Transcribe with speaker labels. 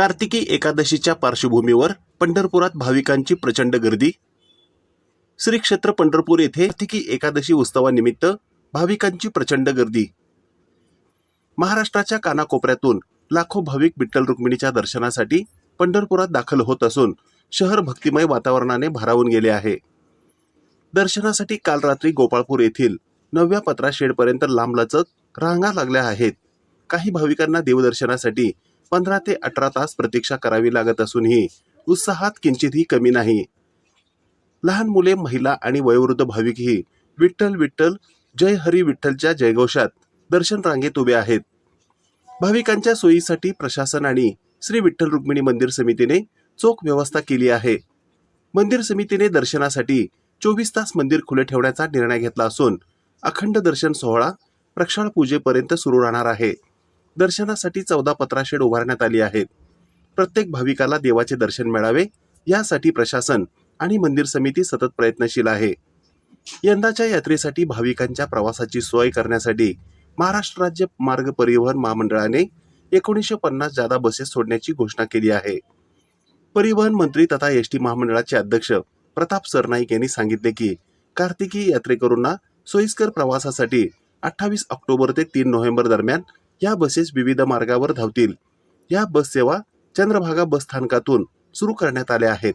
Speaker 1: कार्तिकी एकादशीच्या पार्श्वभूमीवर पंढरपुरात भाविकांची प्रचंड गर्दी. श्री क्षेत्र पंढरपूर येथे कार्तिकी एकादशी उत्सवानिमित्त भाविकांची प्रचंड गर्दी. महाराष्ट्राच्या कानाकोपऱ्यातून लाखो भाविक विठ्ठल रुक्मिणीच्या दर्शनासाठी पंढरपुरात दाखल होत असून शहर भक्तिमय वातावरणाने भारावून गेले आहे. दर्शनासाठी काल रात्री गोपाळपूर येथील नवव्या पत्रा शेडपर्यंत लांबलचक रांगा लागल्या आहेत. काही भाविकांना देवदर्शनासाठी पंधरा ते अठरा तास प्रतीक्षा करावी लागत असूनही उत्साहात किंचितही कमी नाही. लहान मुले महिला आणि वयोवृद्ध भाविकही विठ्ठल विठ्ठल जय हरी विठ्ठलच्या जयघोषात दर्शन रांगेत उभे आहेत. भाविकांच्या सोयीसाठी प्रशासन आणि श्री विठ्ठल रुक्मिणी मंदिर समितीने चोख व्यवस्था केली आहे. मंदिर समितीने दर्शनासाठी चोवीस तास मंदिर खुले ठेवण्याचा निर्णय घेतला असून अखंड दर्शन सोहळा प्रक्षाळ पूजेपर्यंत सुरू राहणार आहे. दर्शनासाठी चौदा पत्राशेड उभारण्यात आली आहेत. प्रत्येक भाविकाला देवाचे दर्शन मिळावे यासाठी प्रशासन आणि मंदिर समिती सतत प्रयत्नशील आहे. यंदाच्या यात्रेसाठी भाविकांच्या प्रवासाची सोय करण्यासाठी महाराष्ट्र राज्य मार्ग परिवहन महामंडळाने एकोणीसशे पन्नास जादा बसेस सोडण्याची घोषणा केली आहे. परिवहन मंत्री तथा एस टी महामंडळाचे अध्यक्ष प्रताप सरनाईक यांनी सांगितले की कार्तिकी यात्रेकरूंना सोयीस्कर प्रवासासाठी अठ्ठावीस ऑक्टोबर ते तीन नोव्हेंबर दरम्यान या बसेस विविध मार्गावर धावतील. या बस सेवा चंद्रभागा बस स्थानकातून सुरू करण्यात आल्या आहेत.